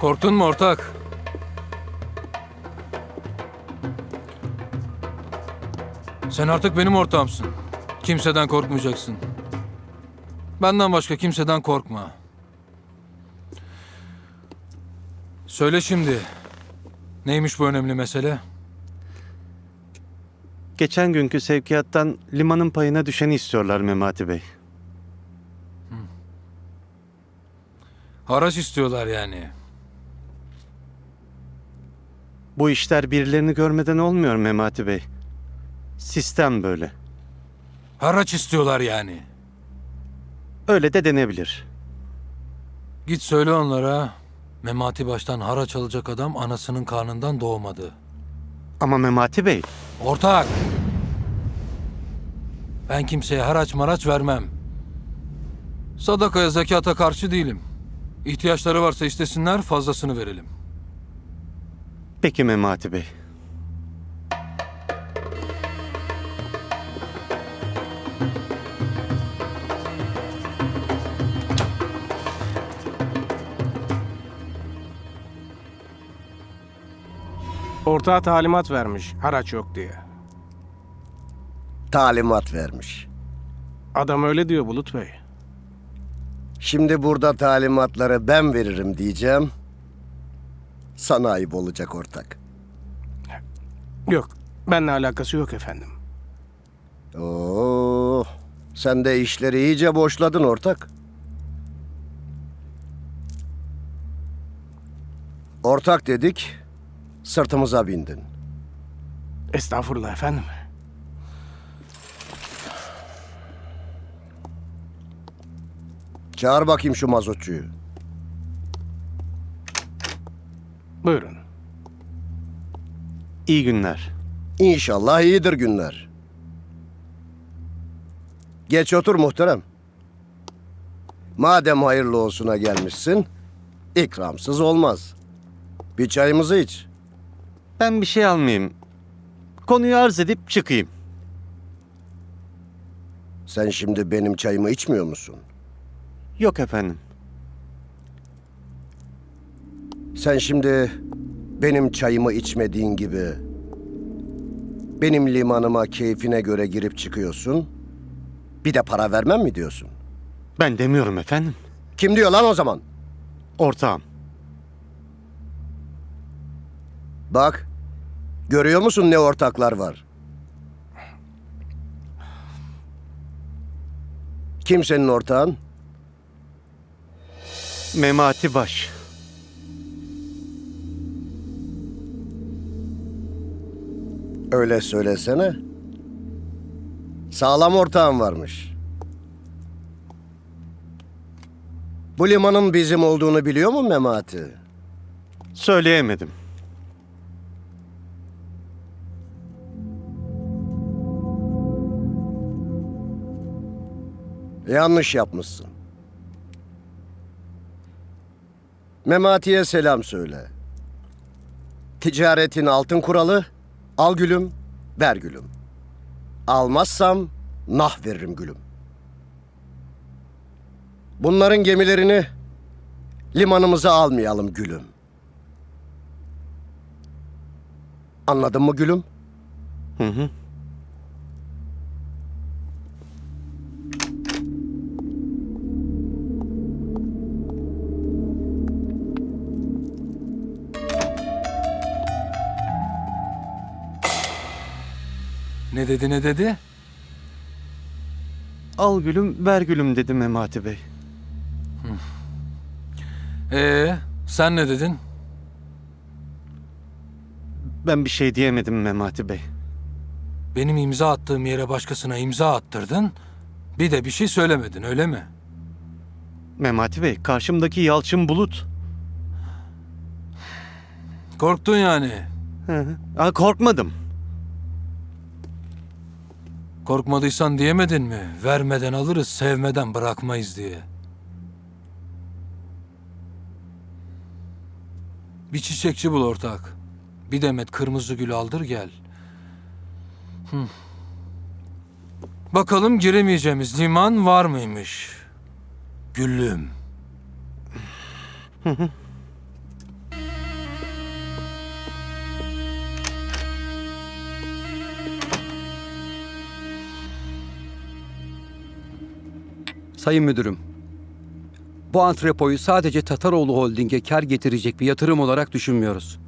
Korktun mu ortak? Sen artık benim ortağımsın. Kimseden korkmayacaksın. Benden başka kimseden korkma. Söyle şimdi. Neymiş bu önemli mesele? Geçen günkü sevkiyattan limanın payına düşeni istiyorlar Memati Bey. Haraç istiyorlar yani. Bu işler birilerini görmeden olmuyor Memati Bey. Sistem böyle. Haraç istiyorlar yani. Öyle de denebilir. Git söyle onlara. Memati baştan haraç alacak adam anasının karnından doğmadı. Ama Memati Bey, Ortak. Ben kimseye haraç maraç vermem. Sadakaya zekata karşı değilim. İhtiyaçları varsa istesinler fazlasını verelim. peki Memati Bey. Ortağa talimat vermiş haraç yok diye. talimat vermiş. Adam öyle diyor Bulut Bey. Şimdi burada talimatları ben veririm diyeceğim. Sana ayıp olacak ortak. Yok, benimle alakası yok efendim. Oo, sen de işleri iyice boşladın ortak. Ortak dedik, sırtımıza bindin. Estağfurullah efendim. Çağır bakayım şu mazotçuyu. Buyurun. İyi günler. İnşallah iyidir günler. Geç otur muhterem. Madem hayırlı olsuna gelmişsin, ikramsız olmaz. Bir çayımızı iç. Ben bir şey almayayım. Konuyu arz edip çıkayım. Sen şimdi benim çayımı içmiyor musun? Yok efendim. Sen şimdi benim çayımı içmediğin gibi benim limanıma keyfine göre girip çıkıyorsun. Bir de para vermem mi diyorsun? Ben demiyorum efendim. Kim diyor lan o zaman? Ortağım. Bak, görüyor musun ne ortaklar var? Kim senin ortağın? Memati Baş. Öyle söylesene. Sağlam ortağın varmış. Bu limanın bizim olduğunu biliyor mu Memati? Söyleyemedim. Yanlış yapmışsın. Memati'ye selam söyle. Ticaretin altın kuralı, al gülüm, ver gülüm. Almazsam nah veririm gülüm. Bunların gemilerini limanımıza almayalım gülüm. Anladın mı gülüm? Hı hı. Ne dedi ne dedi? Al gülüm, ver gülüm dedi Memati Bey. Ee, sen ne dedin? Ben bir şey diyemedim Memati Bey. Benim imza attığım yere başkasına imza attırdın. Bir de bir şey söylemedin öyle mi? Memati Bey, karşımdaki Yalçın Bulut. Korktun yani. Hı hı. Aa, korkmadım. Korkmadıysan diyemedin mi? Vermeden alırız, sevmeden bırakmayız diye. Bir çiçekçi bul ortak. Bir demet kırmızı gül aldır gel. Hı. Bakalım giremeyeceğimiz liman var mıymış? Güllüm. Sayın Müdürüm, bu antrepoyu sadece Tataroğlu Holding'e kar getirecek bir yatırım olarak düşünmüyoruz.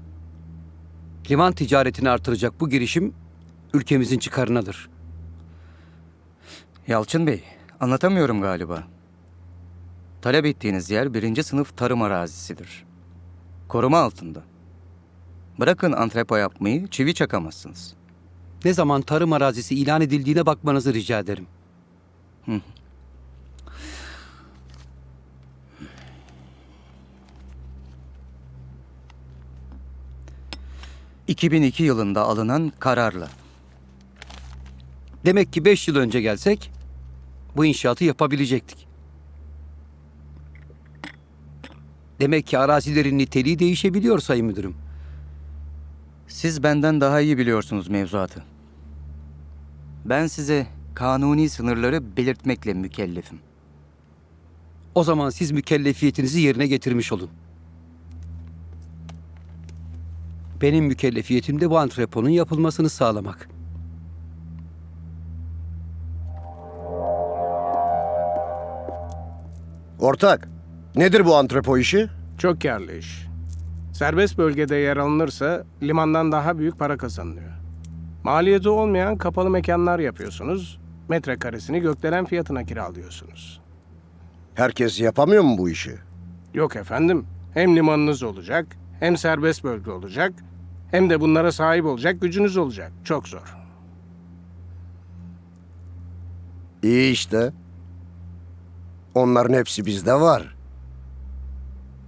Liman ticaretini artıracak bu girişim ülkemizin çıkarınadır. Yalçın Bey, anlatamıyorum galiba. Talep ettiğiniz yer birinci sınıf tarım arazisidir. Koruma altında. Bırakın antrepo yapmayı, çivi çakamazsınız. Ne zaman tarım arazisi ilan edildiğine bakmanızı rica ederim. 2002 yılında alınan kararla. Demek ki beş yıl önce gelsek bu inşaatı yapabilecektik. Demek ki arazilerin niteliği değişebiliyor Sayın Müdürüm. Siz benden daha iyi biliyorsunuz mevzuatı. Ben size kanuni sınırları belirtmekle mükellefim. O zaman siz mükellefiyetinizi yerine getirmiş olun. Benim mükellefiyetim de bu antreponun yapılmasını sağlamak. Ortak, nedir bu antrepo işi? Çok karlı iş. Serbest bölgede yer alınırsa limandan daha büyük para kazanılıyor. Maliyeti olmayan kapalı mekanlar yapıyorsunuz. Metrekaresini gökdelen fiyatına kiralıyorsunuz. Herkes yapamıyor mu bu işi? Yok efendim. Hem limanınız olacak, hem serbest bölge olacak, hem de bunlara sahip olacak gücünüz olacak. Çok zor. İyi işte. Onların hepsi bizde var.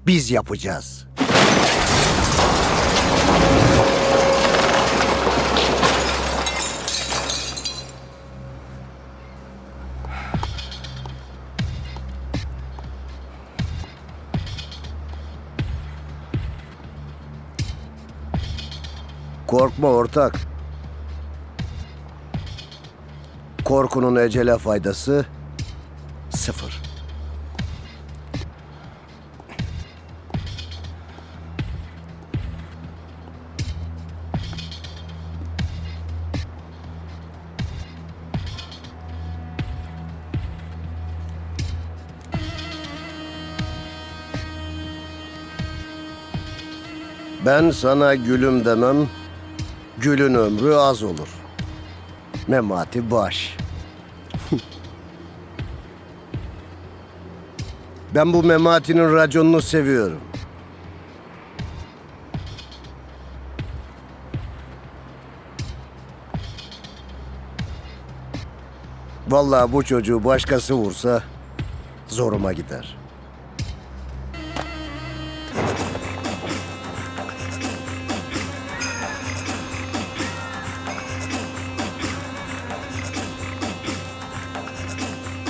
Biz yapacağız. Korkma ortak. Korkunun ecele faydası sıfır. Ben sana gülüm demem, gülün ömrü az olur. Memati baş. ben bu Memati'nin raconunu seviyorum. Vallahi bu çocuğu başkası vursa zoruma gider.